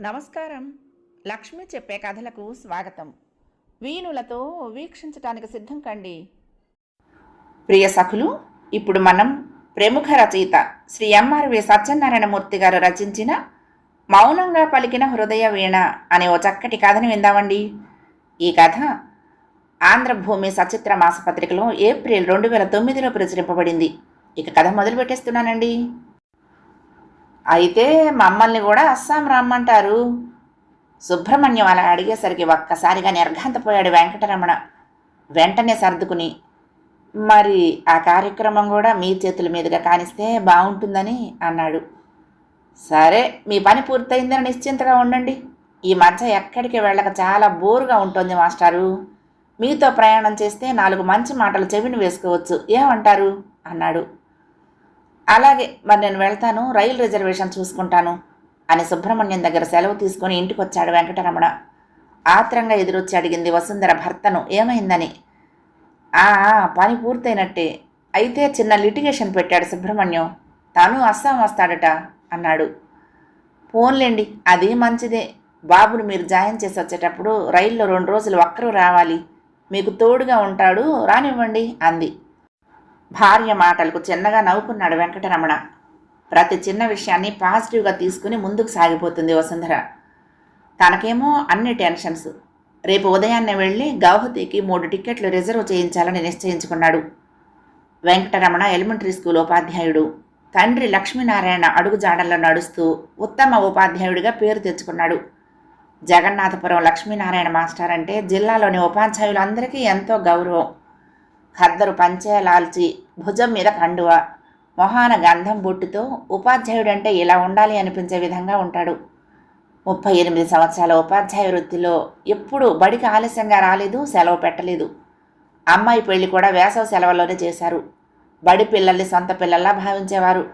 నమస్కారం. లక్ష్మి చెప్పే కథలకు స్వాగతం. వీణులతో వీక్షించటానికి సిద్ధం కండి. ప్రియ సఖులు ఇప్పుడు మనం ప్రముఖ రచయిత శ్రీ ఎంఆర్వి సత్యనారాయణమూర్తి గారు రచించిన మౌనంగా పలికిన హృదయ వీణ అనే ఓ చక్కటి కథను విందామండి. ఈ కథ ఆంధ్రభూమి సచిత్ర మాసపత్రికలో ఏప్రిల్ రెండు వేల తొమ్మిదిలో ప్రచురింపబడింది. ఇక కథ మొదలు పెట్టేస్తున్నానండి అయితే మమ్మల్ని కూడా అస్సాం రమ్మంటారు. సుబ్రహ్మణ్యం అలా అడిగేసరికి ఒక్కసారిగా నిర్ఘాంతపోయాడు వెంకటరమణ. వెంటనే సర్దుకుని మరి ఆ కార్యక్రమం కూడా మీ చేతుల మీదుగా కానిస్తే బాగుంటుందని అన్నాడు. సరే మీ పని పూర్తయిందని నిశ్చింతగా ఉండండి. ఈ మధ్య ఎక్కడికి వెళ్ళక చాలా బోరుగా ఉంటుంది మాస్టారు. మీతో ప్రయాణం చేస్తే నాలుగు మంచి మాటలు చెవిని వేసుకోవచ్చు. ఏమంటారు? అన్నాడు. అలాగే మరి నేను వెళ్తాను రైలు రిజర్వేషన్ చూసుకుంటాను అని సుబ్రహ్మణ్యం దగ్గర సెలవు తీసుకొని ఇంటికి వచ్చాడు వెంకటరమణ. ఆత్రంగా ఎదురొచ్చి అడిగింది వసుంధర భర్తను ఏమైందని? "ఆ, పని పూర్తయినట్టే. అయితే చిన్న లిటిగేషన్ పెట్టాడు సుబ్రహ్మణ్యం. తాను అస్సాం వస్తాడట అన్నాడు. పోన్లేండి అది మంచిదే. బాబుని మీరు జాయిన్ చేసి వచ్చేటప్పుడు రైల్లో రెండు రోజులు ఒక్కరూ రావాలి. మీకు తోడుగా ఉంటాడు రానివ్వండి అంది. భార్య మాటలకు చిన్నగా నవ్వుకున్నాడు వెంకటరమణ. ప్రతి చిన్న విషయాన్ని పాజిటివ్గా తీసుకుని ముందుకు సాగిపోతుంది వసుంధర. తనకేమో అన్ని టెన్షన్స్. రేపు ఉదయాన్నే వెళ్ళి గౌహతికి మూడు టిక్కెట్లు రిజర్వ్ చేయించాలని నిశ్చయించుకున్నాడు. వెంకటరమణ ఎలిమెంటరీ స్కూల్ ఉపాధ్యాయుడు. తండ్రి లక్ష్మీనారాయణ అడుగుజాడల్లో నడుస్తూ ఉత్తమ ఉపాధ్యాయుడిగా పేరు తెచ్చుకున్నాడు. జగన్నాథపురం లక్ష్మీనారాయణ మాస్టర్ అంటే జిల్లాలోని ఉపాధ్యాయులందరికీ ఎంతో గౌరవం. ఖద్దరు పంచేలాల్చి భుజం మీద కండువ. మొహాన గంధం బొట్టుతో ఉపాధ్యాయుడంటే ఇలా ఉండాలి అనిపించే విధంగా ఉంటాడు. ముప్పై ఎనిమిది సంవత్సరాల ఉపాధ్యాయ వృత్తిలో ఎప్పుడూ బడికి ఆలస్యంగా రాలేదు సెలవు పెట్టలేదు. అమ్మాయి పెళ్ళి కూడా వేసవి సెలవుల్లోనే చేశారు. బడి పిల్లల్ని సొంత పిల్లల్లా భావించేవారు.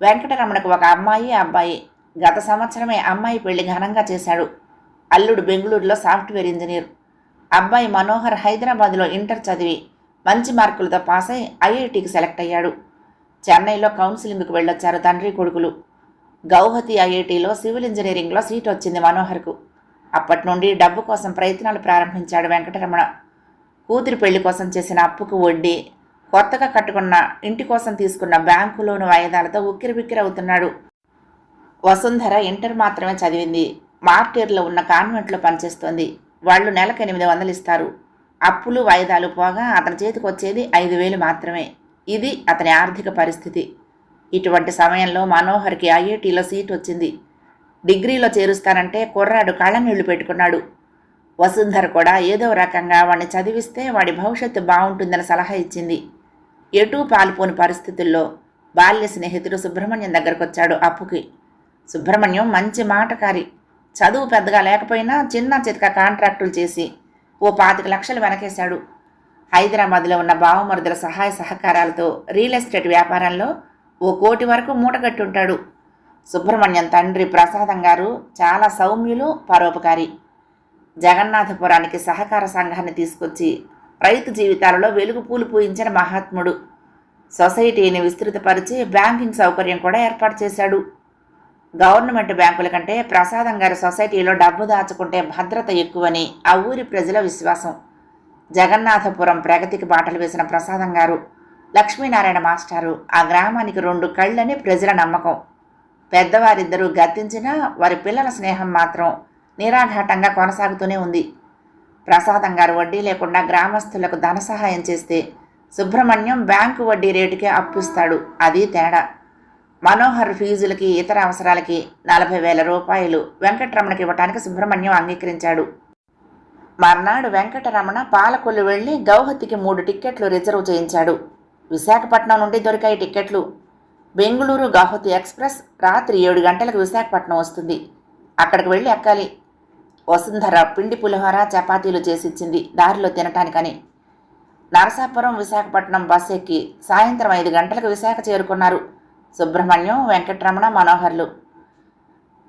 వెంకటరమణకు ఒక అమ్మాయి అబ్బాయి. గత సంవత్సరమే అమ్మాయి పెళ్ళి ఘనంగా చేశాడు. అల్లుడు బెంగళూరులో సాఫ్ట్వేర్ ఇంజనీర్. అబ్బాయి మనోహర్ హైదరాబాద్లో ఇంటర్ చదివి. మంచి మార్కులతో పాస్ అయి ఐఐటికి సెలెక్ట్ అయ్యాడు. చెన్నైలో కౌన్సిలింగ్కు వెళ్ళొచ్చారు తండ్రి కొడుకులు. గౌహతి ఐఐటిలో సివిల్ ఇంజనీరింగ్లో సీట్ వచ్చింది మనోహర్కు. అప్పటి నుండి డబ్బు కోసం ప్రయత్నాలు ప్రారంభించాడు వెంకటరమణ. కూతురి పెళ్ళి కోసం చేసిన అప్పుకు వడ్డీ కొత్తగా కట్టుకున్న ఇంటి కోసం తీసుకున్న బ్యాంకు లోను వాయిదాలతో ఉక్కిరిబిక్కిరవుతున్నాడు. వసుంధర ఇంటర్ మాత్రమే చదివింది. మార్టేర్లో ఉన్న కాన్వెంట్లో పనిచేస్తోంది. వాళ్ళు నెలకు ఎనిమిది వందలు ఇస్తారు. అప్పులు వాయిదాలు పోగా అతని చేతికి వచ్చేది ఐదు వేలు మాత్రమే. ఇది అతని ఆర్థిక పరిస్థితి. ఇటువంటి సమయంలో మనోహర్కి ఐఐటీలో సీట్ వచ్చింది. డిగ్రీలో చేరుస్తానంటే కుర్రాడు కళ్ళనీళ్ళు పెట్టుకున్నాడు. వసుంధర కూడా ఏదో రకంగా వాడిని చదివిస్తే వాడి భవిష్యత్తు బాగుంటుందని సలహా ఇచ్చింది. ఎటూ పాల్పోని పరిస్థితుల్లో బాల్య స్నేహితుడు సుబ్రహ్మణ్యం దగ్గరకు వచ్చాడు అప్పుకి. సుబ్రహ్మణ్యం మంచి మాటకారి చదువు పెద్దగా లేకపోయినా చిన్న చితక కాంట్రాక్టులు చేసి ఓ పాతిక లక్షలు వెనకేశాడు. హైదరాబాద్లో ఉన్న బావమరుదుల సహాయ సహకారాలతో రియల్ ఎస్టేట్ వ్యాపారంలో ఓ కోటి వరకు మూటగట్టుంటాడు. సుబ్రహ్మణ్యం తండ్రి ప్రసాదం గారు చాలా సౌమ్యులు పరోపకారి. జగన్నాథపురానికి సహకార సంఘాన్ని తీసుకొచ్చి రైతు జీవితాలలో వెలుగు పూలు పూయించిన మహాత్ముడు. సొసైటీని విస్తృతపరిచి బ్యాంకింగ్ సౌకర్యం కూడా ఏర్పాటు చేశాడు. గవర్నమెంట్ బ్యాంకుల కంటే ప్రసాదం గారి సొసైటీలో డబ్బు దాచుకుంటే భద్రత ఎక్కువని ఆ ఊరి ప్రజల విశ్వాసం. జగన్నాథపురం ప్రగతికి బాటలు వేసిన ప్రసాదం గారు లక్ష్మీనారాయణ మాస్టారు ఆ గ్రామానికి రెండు కళ్ళని ప్రజల నమ్మకం. పెద్దవారిద్దరూ గద్దించినా వారి పిల్లల స్నేహం మాత్రం నిరాఘాటంగా కొనసాగుతూనే ఉంది. ప్రసాదం గారు వడ్డీ లేకుండా గ్రామస్తులకు ధన సహాయం చేస్తే సుబ్రహ్మణ్యం బ్యాంకు వడ్డీ రేటుకే అప్పిస్తాడు. అది తేడా. మనోహర్ ఫీజులకి ఇతర అవసరాలకి నలభై వేల రూపాయలు వెంకటరమణకి ఇవ్వటానికి సుబ్రహ్మణ్యం అంగీకరించాడు. మర్నాడు వెంకటరమణ పాలకొల్లు వెళ్ళి గౌహతికి మూడు టిక్కెట్లు రిజర్వ్ చేయించాడు. విశాఖపట్నం నుండి దొరికాయి టిక్కెట్లు. బెంగుళూరు గౌహతి ఎక్స్ప్రెస్ రాత్రి ఏడు గంటలకు విశాఖపట్నం వస్తుంది. అక్కడికి వెళ్ళి ఎక్కాలి. వసుంధర పిండి పులిహోర చపాతీలు చేసిచ్చింది దారిలో తినటానికని. నరసాపురం విశాఖపట్నం బస్ ఎక్కి సాయంత్రం ఐదు గంటలకు విశాఖ చేరుకున్నారు. సుబ్రహ్మణ్యం వెంకటరమణ మనోహర్లు.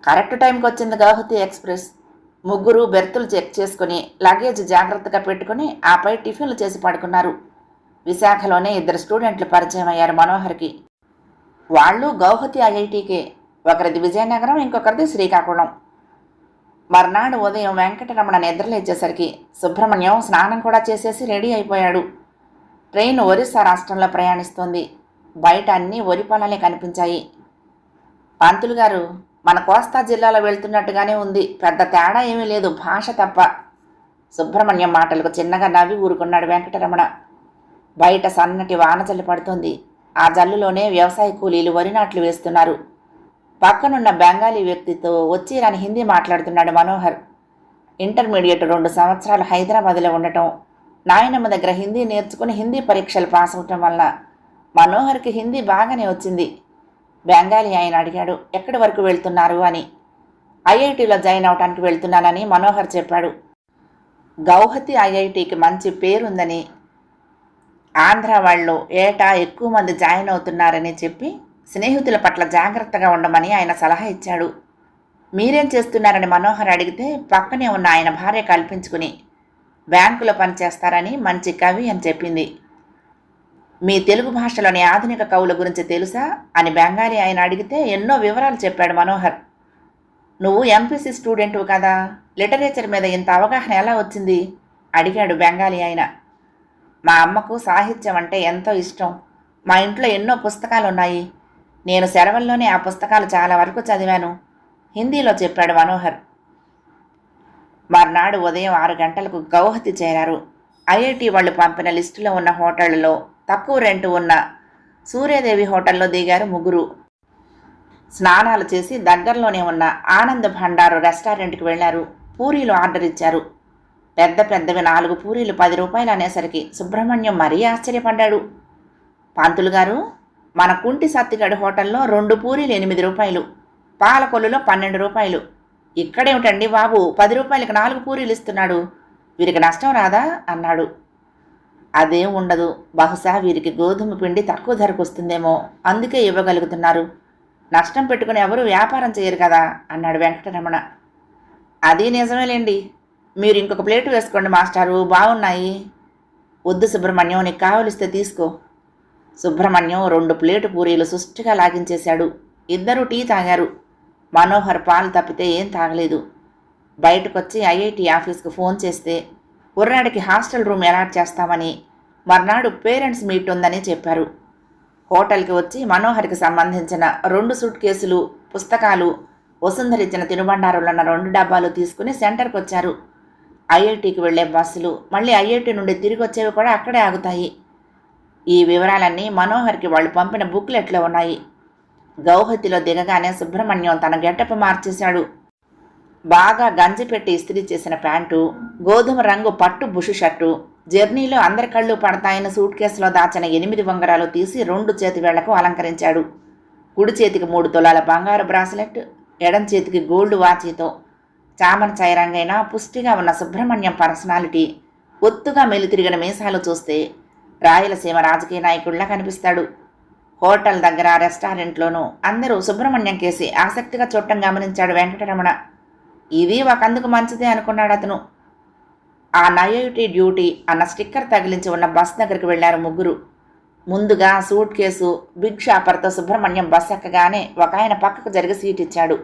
కరెక్ట్ టైంకి వచ్చింది గౌహతి ఎక్స్ప్రెస్. ముగ్గురు బెర్తులు చెక్ చేసుకుని లగేజ్ జాగ్రత్తగా పెట్టుకుని ఆపై టిఫిన్లు చేసి పడుకున్నారు. విశాఖలోనే ఇద్దరు స్టూడెంట్లు పరిచయం అయ్యారు మనోహర్కి. వాళ్ళు గౌహతి ఐఐటికే ఒకరిది విజయనగరం ఇంకొకరిది శ్రీకాకుళం. మర్నాడు ఉదయం వెంకటరమణ నిద్రలేచేసరికి సుబ్రహ్మణ్యం స్నానం కూడా చేసేసి రెడీ అయిపోయాడు. ట్రైన్ ఒరిస్సా రాష్ట్రంలో ప్రయాణిస్తోంది. బయట అన్నీ వరి పొలాలే కనిపించాయి. పంతులు గారు మన కోస్తా జిల్లాలో వెళ్తున్నట్టుగానే ఉంది. పెద్ద తేడా ఏమీ లేదు భాష తప్ప. సుబ్రహ్మణ్యం మాటలకు చిన్నగా నవ్వి ఊరుకున్నాడు వెంకటరమణ. బయట సన్నటి వాన జల్లు పడుతోంది. ఆ జల్లులోనే వ్యవసాయ కూలీలు వరి నాట్లు వేస్తున్నారు. పక్కనున్న బెంగాలీ వ్యక్తితో వచ్చి రాని హిందీ మాట్లాడుతున్నాడు మనోహర్. ఇంటర్మీడియట్ రెండు సంవత్సరాలు హైదరాబాద్లో ఉండటం నాయనమ్మ దగ్గర హిందీ నేర్చుకుని హిందీ పరీక్షలు పాస్ అవటం వల్ల మనోహర్కి హిందీ బాగానే వచ్చింది. బెంగాలీ ఆయన అడిగాడు ఎక్కడి వరకు వెళ్తున్నారు? అని. ఐఐటీలో జాయిన్ అవటానికి వెళ్తున్నానని మనోహర్ చెప్పాడు. గౌహతి ఐఐటికి మంచి పేరుందని ఆంధ్ర వాళ్ళు ఏటా ఎక్కువ మంది జాయిన్ అవుతున్నారని చెప్పి స్నేహితుల పట్ల జాగ్రత్తగా ఉండమని ఆయన సలహా ఇచ్చాడు. మీరేం చేస్తున్నారని మనోహర్ అడిగితే పక్కనే ఉన్న ఆయన భార్య కల్పించుకుని బ్యాంకులో పనిచేస్తారని మంచి కవి అని చెప్పింది. మీ తెలుగు భాషలోని ఆధునిక కవుల గురించి తెలుసా? అని బెంగాలీ ఆయన అడిగితే ఎన్నో వివరాలు చెప్పాడు మనోహర్. నువ్వు ఎంపీసీ స్టూడెంట్వు కదా లిటరేచర్ మీద ఇంత అవగాహన ఎలా వచ్చింది? అడిగాడు బెంగాలీ ఆయన. మా అమ్మకు సాహిత్యం అంటే ఎంతో ఇష్టం. మా ఇంట్లో ఎన్నో పుస్తకాలు ఉన్నాయి. నేను సెలవుల్లోనే ఆ పుస్తకాలు చాలా వరకు చదివాను. హిందీలో చెప్పాడు మనోహర్. మర్నాడు ఉదయం ఆరు గంటలకు గౌహతి చేరారు. ఐఐటి వాళ్ళు పంపిన లిస్టులో ఉన్న హోటళ్ళలో తక్కువ రెంట్ ఉన్న సూర్యదేవి హోటల్లో దిగారు ముగ్గురు. స్నానాలు చేసి దగ్గరలోనే ఉన్న ఆనంద్ భండారు రెస్టారెంట్కి వెళ్ళారు. పూరీలు ఆర్డర్ ఇచ్చారు. పెద్ద పెద్దవి నాలుగు పూరీలు పది రూపాయలు అనేసరికి సుబ్రహ్మణ్యం మరీ ఆశ్చర్యపడ్డాడు. పంతులు గారు మన కుంటి సత్తిగడి హోటల్లో రెండు పూరీలు ఎనిమిది రూపాయలు పాలకొల్లులో పన్నెండు రూపాయలు. ఇక్కడేమిటండి బాబు పది రూపాయలకు నాలుగు పూరీలు ఇస్తున్నాడు. వీరికి నష్టం రాదా? అన్నాడు. అదేం ఉండదు. బహుశా వీరికి గోధుమ పిండి తక్కువ ధరకు వస్తుందేమో. అందుకే ఇవ్వగలుగుతున్నారు. నష్టం పెట్టుకుని ఎవరు వ్యాపారం చేయరు కదా అన్నాడు వెంకటరమణ. అది నిజమేలేండి. మీరు ఇంకొక ప్లేట్ వేసుకోండి మాస్టారు. బాగున్నాయి. వద్దు సుబ్రహ్మణ్యం నీకు కావలిస్తే తీసుకో. సుబ్రహ్మణ్యం రెండు ప్లేటు పూరీలు సుష్టిగా లాగించేశాడు. ఇద్దరూ టీ తాగారు. మనోహర్ పాలు తప్పితే ఏం తాగలేదు. బయటకొచ్చి ఐఐటి ఆఫీస్కు ఫోన్ చేస్తే కుర్రాడికి హాస్టల్ రూమ్ అలాట్ చేస్తామని మర్నాడు పేరెంట్స్ మీట్ ఉందని చెప్పారు. హోటల్కి వచ్చి మనోహర్కి సంబంధించిన రెండు సూట్ కేసులు పుస్తకాలు వసుంధరిచ్చిన తినుబండారులున్న రెండు డబ్బాలు తీసుకుని సెంటర్కి వచ్చారు. ఐఐటికి వెళ్ళే బస్సులు మళ్ళీ ఐఐటి నుండి తిరిగి వచ్చేవి కూడా అక్కడే ఆగుతాయి. ఈ వివరాలన్నీ మనోహర్కి వాళ్ళు పంపిన బుక్లెట్లో ఉన్నాయి. గౌహతిలో దిగగానే సుబ్రహ్మణ్యం తన గెటప్ మార్చేశాడు. బాగా గంజి పెట్టి ఇస్త్రీ చేసిన ప్యాంటు గోధుమ రంగు పట్టు బుషు షర్టు జర్నీలో అందరి కళ్ళు పడతాయని సూట్ కేసులో దాచిన ఎనిమిది ఉంగరాలు తీసి రెండు చేతి వేళ్ళకు అలంకరించాడు. కుడి చేతికి మూడు తులాల బంగారు బ్రాస్లెట్ ఎడం చేతికి గోల్డ్ వాచీతో చామన చైరంగైన పుష్టిగా ఉన్న సుబ్రహ్మణ్యం పర్సనాలిటీ. ఒత్తుగా మెలితిరిగిన మీసాలు చూస్తే రాయలసీమ రాజకీయ నాయకుడిలా కనిపిస్తాడు. హోటల్ దగ్గర రెస్టారెంట్లోనూ అందరూ సుబ్రహ్మణ్యం కేసి ఆసక్తిగా చూడటం గమనించాడు వెంకటరమణ. ఇది ఒకందుకు మంచిదే అనుకున్నాడు అతను. ఆ నయోటి డ్యూటీ అన్న స్టిక్కర్ తగిలించి ఉన్న బస్ దగ్గరికి వెళ్ళారు ముగ్గురు. ముందుగా సూట్ కేసు బిగ్ షాపర్తో సుబ్రహ్మణ్యం బస్ ఎక్కగానే ఒక ఆయన పక్కకు జరిగి సీట్ ఇచ్చాడు.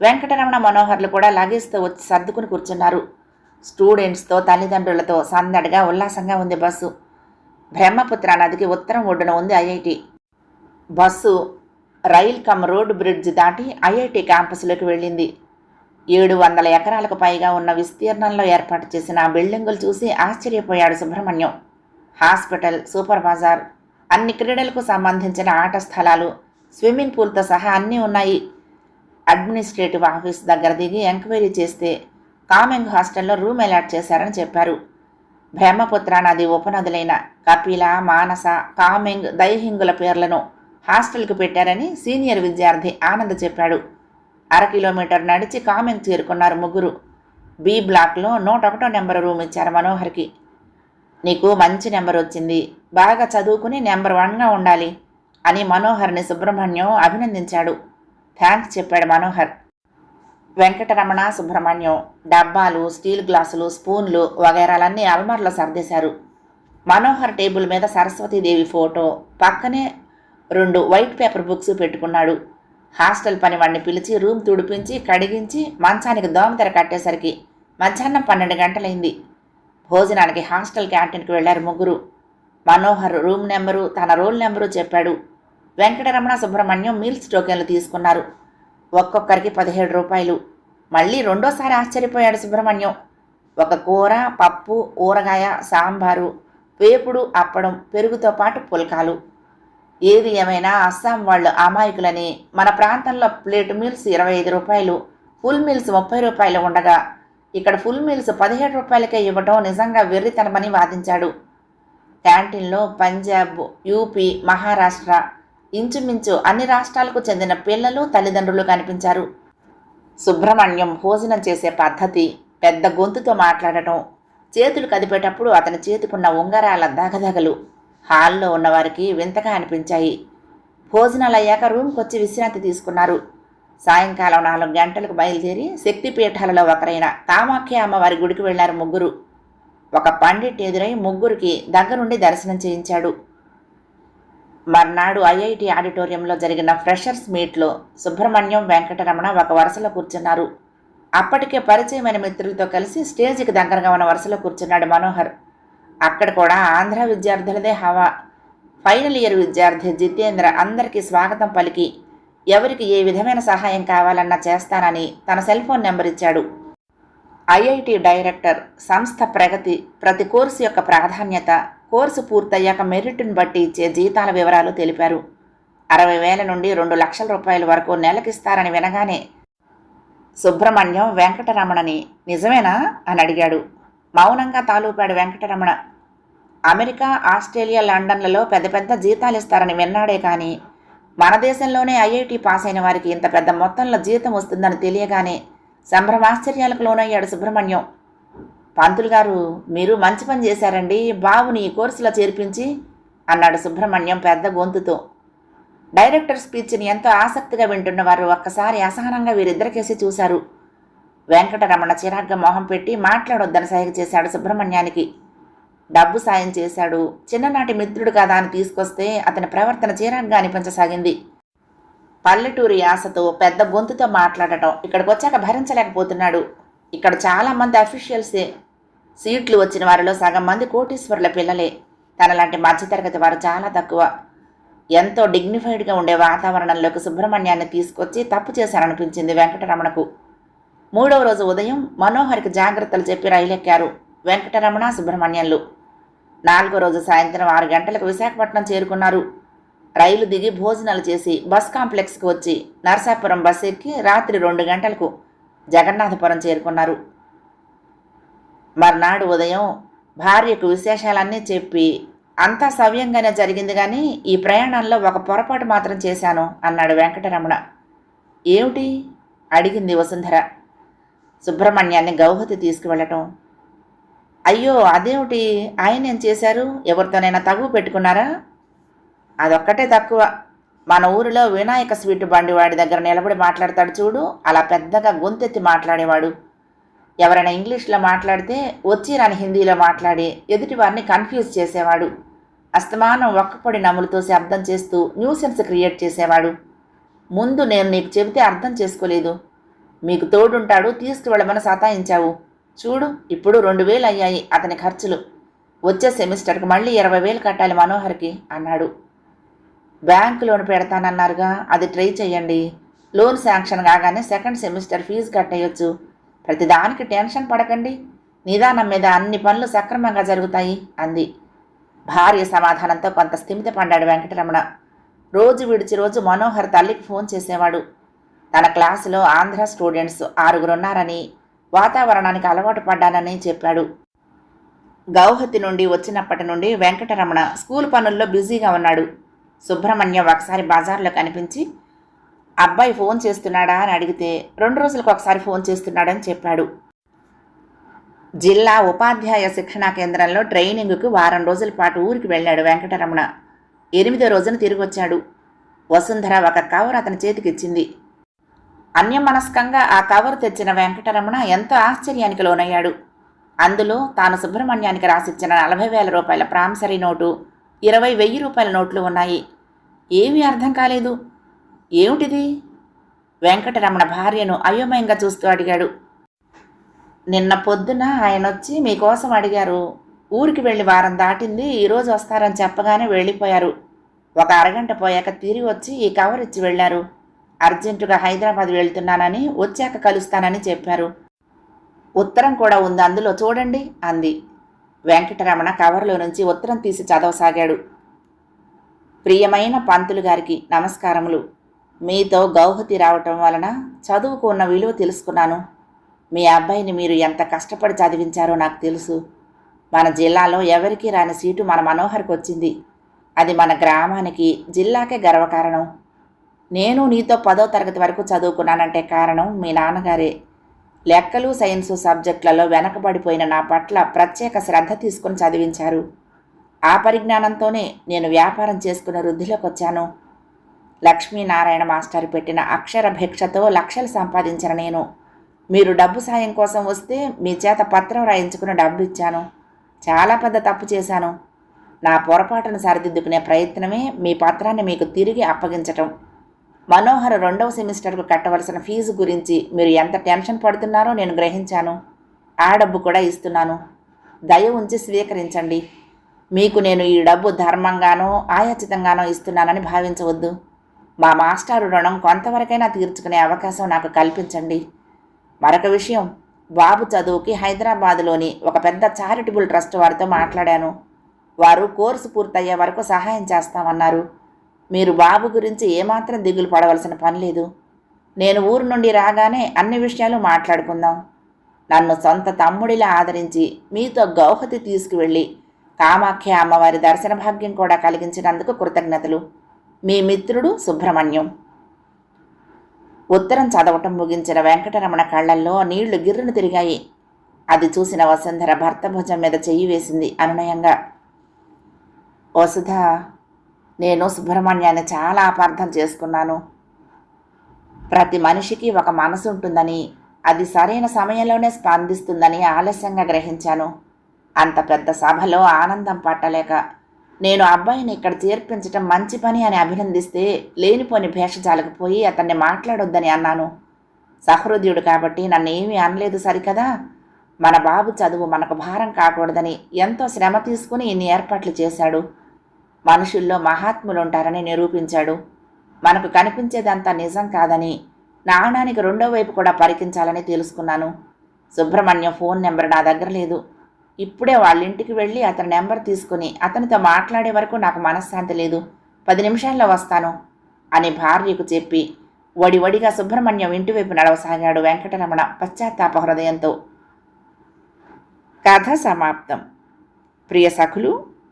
వెంకటరమణ మనోహర్లు కూడా లగేజ్తో వచ్చి సర్దుకుని కూర్చున్నారు. స్టూడెంట్స్తో తల్లిదండ్రులతో సందడిగా ఉల్లాసంగా ఉంది బస్సు. బ్రహ్మపుత్ర నదికి ఉత్తరం ఒడ్డున ఉంది IIT. Bus rail cum road bridge దాటి ఐఐటి క్యాంపస్లోకి వెళ్ళింది. ఏడు వందల ఎకరాలకు పైగా ఉన్న విస్తీర్ణంలో ఏర్పాటు చేసిన ఆ బిల్డింగులు చూసి ఆశ్చర్యపోయాడు సుబ్రహ్మణ్యం. హాస్పిటల్ సూపర్ బజార్ అన్ని క్రీడలకు సంబంధించిన ఆట స్థలాలు స్విమ్మింగ్ పూల్తో సహా అన్నీ ఉన్నాయి. అడ్మినిస్ట్రేటివ్ ఆఫీస్ దగ్గర దిగి ఎంక్వైరీ చేస్తే కామెంగ్ హాస్టల్లో రూమ్ అలాట్ చేశారని చెప్పారు. బ్రహ్మపుత్ర నది ఉపనదులైన కపిల మానస కామెంగ్ దైహింగుల పేర్లను హాస్టల్కి పెట్టారని సీనియర్ విద్యార్థి ఆనంద్ చెప్పాడు. అర కిలోమీటర్ నడిచి కామెంగ్ చేరుకున్నారు ముగ్గురు. బి బ్లాక్లో నూట ఒకటో నెంబర్ రూమ్ ఇచ్చారు మనోహర్కి. నీకు మంచి నెంబర్ వచ్చింది. బాగా చదువుకుని నెంబర్ వన్గా ఉండాలి అని మనోహర్ని సుబ్రహ్మణ్యం అభినందించాడు. థ్యాంక్స్ చెప్పాడు మనోహర్. వెంకటరమణ సుబ్రహ్మణ్యం డబ్బాలు స్టీల్ గ్లాసులు స్పూన్లు వగైరాలన్నీ అల్మార్లో సర్దేశారు. మనోహర్ టేబుల్ మీద సరస్వతీదేవి ఫోటో పక్కనే రెండు వైట్ పేపర్ బుక్స్ పెట్టుకున్నాడు. హాస్టల్ పనివాడిని పిలిచి రూమ్ తుడిపించి కడిగించి మంచానికి దోమతెర కట్టేసరికి మధ్యాహ్నం పన్నెండు గంటలైంది. భోజనానికి హాస్టల్ క్యాంటీన్కి వెళ్ళారు ముగ్గురు. మనోహర్ రూమ్ నెంబరు తన రోల్ నెంబరు చెప్పాడు. వెంకటరమణ సుబ్రహ్మణ్యం మీల్స్ టోకెన్లు తీసుకున్నారు. ఒక్కొక్కరికి పదిహేడు రూపాయలు. మళ్ళీ రెండోసారి ఆశ్చర్యపోయాడు సుబ్రహ్మణ్యం. ఒక కూర పప్పు ఊరగాయ సాంబారు వేపుడు అప్పడం పెరుగుతో పాటు పుల్కాలు. ఏది ఏమైనా అస్సాం వాళ్ళు అమాయకులని మన ప్రాంతంలో ప్లేట్ మీల్స్ ఇరవై ఐదు రూపాయలు ఫుల్ మీల్స్ ముప్పై రూపాయలు ఉండగా ఇక్కడ ఫుల్ మీల్స్ పదిహేడు రూపాయలకే ఇవ్వటం నిజంగా వెర్రితనమని వాదించాడు. క్యాంటీన్లో పంజాబ్ యూపీ మహారాష్ట్ర ఇంచుమించు అన్ని రాష్ట్రాలకు చెందిన పిల్లలు తల్లిదండ్రులు కనిపించారు. సుబ్రహ్మణ్యం భోజనం చేసే పద్ధతి పెద్ద గొంతుతో మాట్లాడటం చేతులు కదిపేటప్పుడు అతని చేతికున్న ఉంగరాల దగదగలు. హాల్లో ఉన్నవారికి వింతగా అనిపించాయి. భోజనాలు అయ్యాక రూమ్కి వచ్చి విశ్రాంతి తీసుకున్నారు. సాయంకాలం నాలుగు గంటలకు బయలుదేరి శక్తిపీఠాలలో ఒకరైన కామాఖ్య అమ్మవారి గుడికి వెళ్ళారు ముగ్గురు. ఒక పండిట్ ఎదురై ముగ్గురికి దగ్గరుండి దర్శనం చేయించాడు. మర్నాడు ఐఐటి ఆడిటోరియంలో జరిగిన ఫ్రెషర్స్ మీట్లో సుబ్రహ్మణ్యం వెంకటరమణ ఒక వరుసలో కూర్చున్నారు. అప్పటికే పరిచయమైన మిత్రులతో కలిసి స్టేజికి దగ్గరగా ఉన్న వరుసలో కూర్చున్నాడు మనోహర్. అక్కడ కూడా ఆంధ్ర విద్యార్థులదే హవా. ఫైనల్ ఇయర్ విద్యార్థి జితేంద్ర అందరికీ స్వాగతం పలికి ఎవరికి ఏ విధమైన సహాయం కావాలన్నా చేస్తానని తన సెల్ ఫోన్ నెంబర్ ఇచ్చాడు. ఐఐటి డైరెక్టర్ సంస్థ ప్రగతి ప్రతి కోర్సు యొక్క ప్రాధాన్యత కోర్సు పూర్తయ్యాక మెరిట్ను బట్టి ఇచ్చే జీతాల వివరాలు తెలిపారు. అరవై వేల నుండి రెండు లక్షల రూపాయల వరకు నెలకిస్తారని వినగానే సుబ్రహ్మణ్యం వెంకటరమణని నిజమేనా? అని అడిగాడు. మౌనంగా తాలూపాడు వెంకటరమణ. అమెరికా ఆస్ట్రేలియా లండన్లలో పెద్ద పెద్ద జీతాలు ఇస్తారని విన్నాడే కానీ మన దేశంలోనే ఐఐటి పాస్ అయిన వారికి ఇంత పెద్ద మొత్తంలో జీతం వస్తుందని తెలియగానే సంభ్రమాశ్చర్యాలకు లోనయ్యాడు సుబ్రహ్మణ్యం. పంతులు గారు మీరు మంచి పని చేశారండి బాబుని ఈ కోర్సులో చేర్పించి అన్నాడు సుబ్రహ్మణ్యం పెద్ద గొంతుతో. డైరెక్టర్ స్పీచ్ని ఎంతో ఆసక్తిగా వింటున్న వారు ఒక్కసారి అసహనంగా వీరిద్దరికేసి చూశారు. వెంకటరమణ చిరాగ్గా మొహం పెట్టి మాట్లాడొద్దని సహాయం చేశాడు సుబ్రహ్మణ్యానికి. డబ్బు సాయం చేశాడు. చిన్ననాటి మిత్రుడు కదా అని తీసుకొస్తే అతని ప్రవర్తన చిరాగ్గా అనిపించసాగింది. పల్లెటూరి ఆశతో పెద్ద గొంతుతో మాట్లాడటం ఇక్కడికి వచ్చాక భరించలేకపోతున్నాడు. ఇక్కడ చాలామంది అఫీషియల్సే సీట్లు వచ్చిన వారిలో సగం మంది కోటీశ్వరుల పిల్లలే. తనలాంటి మధ్యతరగతి వారు చాలా తక్కువ. ఎంతో డిగ్నిఫైడ్గా ఉండే వాతావరణంలోకి సుబ్రహ్మణ్యాన్ని తీసుకొచ్చి తప్పు చేశారనిపించింది వెంకటరమణకు. మూడవ రోజు ఉదయం మనోహర్కి జాగ్రత్తలు చెప్పి రైలెక్కారు వెంకటరమణ సుబ్రహ్మణ్యంలు. నాలుగో రోజు సాయంత్రం ఆరు గంటలకు విశాఖపట్నం చేరుకున్నారు. రైలు దిగి భోజనాలు చేసి బస్ కాంప్లెక్స్కి వచ్చి నరసాపురం బస్ ఎక్కి రాత్రి రెండు గంటలకు జగన్నాథపురం చేరుకున్నారు. మర్నాడు ఉదయం భార్యకు విశేషాలన్నీ చెప్పి అంతా సవ్యంగానే జరిగింది కానీ ఈ ప్రయాణంలో ఒక పొరపాటు మాత్రం చేశాను అన్నాడు వెంకటరమణ. ఏమిటి? అడిగింది వసుంధర. సుబ్రహ్మణ్యాన్ని గౌహతి తీసుకువెళ్ళటం. అయ్యో అదేమిటి? ఆయన ఏం చేశారు? ఎవరితోనైనా తగువ పెట్టుకున్నారా? అదొక్కటే తక్కువ. మన ఊరిలో వినాయక స్వీట్ బండి వాడి దగ్గర నిలబడి మాట్లాడతాడు చూడు. అలా పెద్దగా గొంతెత్తి మాట్లాడేవాడు. ఎవరైనా ఇంగ్లీష్లో మాట్లాడితే వచ్చి రాని హిందీలో మాట్లాడి ఎదుటి వారిని కన్ఫ్యూజ్ చేసేవాడు. అస్తమానం ఒక్కపొడి నములతో శబ్దం చేస్తూ న్యూసెన్స్ క్రియేట్ చేసేవాడు. ముందు నేను నీకు చెబితే అర్థం చేసుకోలేదు. మీకు తోడుంటాడు తీసుకువెళ్ళమని సతాయించావు చూడు ఇప్పుడు రెండు వేలు అయ్యాయి అతని ఖర్చులు. వచ్చే సెమిస్టర్కి మళ్ళీ ఇరవై వేలు కట్టాలి మనోహర్కి అన్నాడు. బ్యాంక్ లోన్ పెడతానన్నారుగా అది ట్రై చేయండి లోన్ శాంక్షన్ కాగానే సెకండ్ సెమిస్టర్ ఫీజు కట్టేయొచ్చు. ప్రతిదానికి టెన్షన్ పడకండి. నిదానం మీద అన్ని పనులు సక్రమంగా జరుగుతాయి అంది. భార్య సమాధానంతో కొంత స్థిమిత పడ్డాడు వెంకటరమణ. రోజు విడిచి రోజు మనోహర్ తల్లికి ఫోన్ చేసేవాడు. తన క్లాసులో ఆంధ్ర స్టూడెంట్స్ ఆరుగురున్నారని వాతావరణానికి అలవాటు పడ్డానని చెప్పాడు. గౌహతి నుండి వచ్చినప్పటి నుండి వెంకటరమణ స్కూల్ పనుల్లో బిజీగా ఉన్నాడు. సుబ్రహ్మణ్యం ఒకసారి బజార్లో కనిపించి అబ్బాయి ఫోన్ చేస్తున్నాడా? అని అడిగితే రెండు రోజులకు ఒకసారి ఫోన్ చేస్తున్నాడని చెప్పాడు. జిల్లా ఉపాధ్యాయ శిక్షణా కేంద్రంలో ట్రైనింగ్కు వారం రోజుల పాటు ఊరికి వెళ్ళాడు వెంకటరమణ. ఎనిమిదో రోజున తిరిగి వచ్చాడు వసుంధర ఒక కవర్ అతని చేతికిచ్చింది. అన్యమనస్కంగా ఆ కవర్ తెచ్చిన వెంకటరమణ ఎంతో ఆశ్చర్యానికి లోనయ్యాడు. అందులో తాను సుబ్రహ్మణ్యానికి రాసిచ్చిన నలభై వేల రూపాయల ప్రామిసరీ నోటు ఇరవై వెయ్యి రూపాయల నోట్లు ఉన్నాయి. ఏమీ అర్థం కాలేదు. ఏమిటిది? వెంకటరమణ భార్యను అయోమయంగా చూస్తూ అడిగాడు. నిన్న పొద్దున ఆయన వచ్చి మీకోసం అడిగారు. ఊరికి వెళ్ళి వారం దాటింది ఈరోజు వస్తారని చెప్పగానే వెళ్ళిపోయారు. ఒక అరగంట పోయాక తిరిగి వచ్చి ఈ కవర్ ఇచ్చి వెళ్ళారు. అర్జెంటుగా హైదరాబాద్ వెళ్తున్నానని వచ్చాక కలుస్తానని చెప్పారు. ఉత్తరం కూడా ఉంది అందులో చూడండి అంది. వెంకటరమణ కవర్లో నుంచి ఉత్తరం తీసి చదవసాగాడు. ప్రియమైన పంతులు గారికి నమస్కారములు. మీతో గౌహతి రావటం వలన చదువుకు ఉన్న విలువ తెలుసుకున్నాను. మీ అబ్బాయిని మీరు ఎంత కష్టపడి చదివించారో నాకు తెలుసు. మన జిల్లాలో ఎవరికీ రాని సీటు మన మనోహర్కి వచ్చింది అది మన గ్రామానికి జిల్లాకే గర్వకారణం. నేను నీతో పదో తరగతి వరకు చదువుకున్నానంటే కారణం మీ నాన్నగారే లెక్కలు సైన్సు సబ్జెక్టులలో వెనకబడిపోయిన నా పట్ల ప్రత్యేక శ్రద్ధ తీసుకుని చదివించారు. ఆ పరిజ్ఞానంతోనే నేను వ్యాపారం చేసుకునే వృద్ధిలోకి వచ్చాను లక్ష్మీనారాయణ మాస్టర్ పెట్టిన అక్షర భిక్షతో లక్షలు సంపాదించిన నేను. మీరు డబ్బు సాయం కోసం వస్తే మీ చేత పత్రం రాయించుకుని డబ్బు ఇచ్చాను చాలా పెద్ద తప్పు చేశాను. నా పొరపాటును సరిదిద్దుకునే ప్రయత్నమే మీ పత్రాన్ని మీకు తిరిగి అప్పగించటం. మనోహర్ రెండవ సెమిస్టర్కు కట్టవలసిన ఫీజు గురించి మీరు ఎంత టెన్షన్ పడుతున్నారో నేను గ్రహించాను. ఆ డబ్బు కూడా ఇస్తున్నాను. దయ ఉంచి స్వీకరించండి. మీకు నేను ఈ డబ్బు ధర్మంగానో ఆయాచితంగానో ఇస్తున్నానని భావించవద్దు. మా మాస్టారు రుణం కొంతవరకైనా తీర్చుకునే అవకాశం నాకు కల్పించండి. మరొక విషయం బాబు చదువుకి హైదరాబాదులోని ఒక పెద్ద చారిటబుల్ ట్రస్ట్ వారితో మాట్లాడాను. వారు కోర్సు పూర్తయ్యే వరకు సహాయం చేస్తామన్నారు. మీరు బాబు గురించి ఏమాత్రం దిగులు పడవలసిన పని లేదు. నేను ఊరు నుండి రాగానే అన్ని విషయాలు మాట్లాడుకుందాం. నన్ను సొంత తమ్ముడిలా ఆదరించి మీతో గౌహతి తీసుకువెళ్ళి కామాఖ్య అమ్మవారి దర్శన భాగ్యం కూడా కలిగించినందుకు కృతజ్ఞతలు. మీ మిత్రుడు సుబ్రహ్మణ్యం. ఉత్తరం చదవటం ముగించిన వెంకటరమణ కళ్ళల్లో నీళ్ళు గిర్రును తిరిగాయి. అది చూసిన వసుంధర భర్త భుజం మీద చెయ్యి వేసింది అనునయంగా. వసుధ నేను సుబ్రహ్మణ్యాన్ని చాలా అపార్థం చేసుకున్నాను. ప్రతి మనిషికి ఒక మనసు ఉంటుందని అది సరైన సమయంలోనే స్పందిస్తుందని ఆలస్యంగా గ్రహించాను. అంత పెద్ద సభలో ఆనందం పట్టలేక నేను అబ్బాయిని ఇక్కడ చేర్పించటం మంచి పని అని అభినందిస్తే లేనిపోని భేషజాలకు పోయి అతన్ని మాట్లాడొద్దని అన్నాను. సహృదయుడు కాబట్టి నన్ను ఏమీ అనలేదు సరికదా? మన బాబు చదువు మనకు భారం కాకూడదని ఎంతో శ్రమ తీసుకుని ఇన్ని ఏర్పాట్లు చేశాడు. మనుషుల్లో మహాత్ములుంటారని నిరూపించాడు. మనకు కనిపించేదంతా నిజం కాదని నాణానికి రెండో వైపు కూడా పరికించాలని తెలుసుకున్నాను. సుబ్రహ్మణ్యం ఫోన్ నెంబర్ నా దగ్గర లేదు. ఇప్పుడే వాళ్ళ ఇంటికి వెళ్ళి అతని నెంబర్ తీసుకుని అతనితో మాట్లాడే వరకు నాకు మనశ్శాంతి లేదు. పది నిమిషాల్లో వస్తాను అని భార్యకు చెప్పి వడివడిగా సుబ్రహ్మణ్యం ఇంటివైపు నడవసాగాడు వెంకటరమణ పశ్చాత్తాప హృదయంతో. కథ సమాప్తం. ప్రియ సఖులు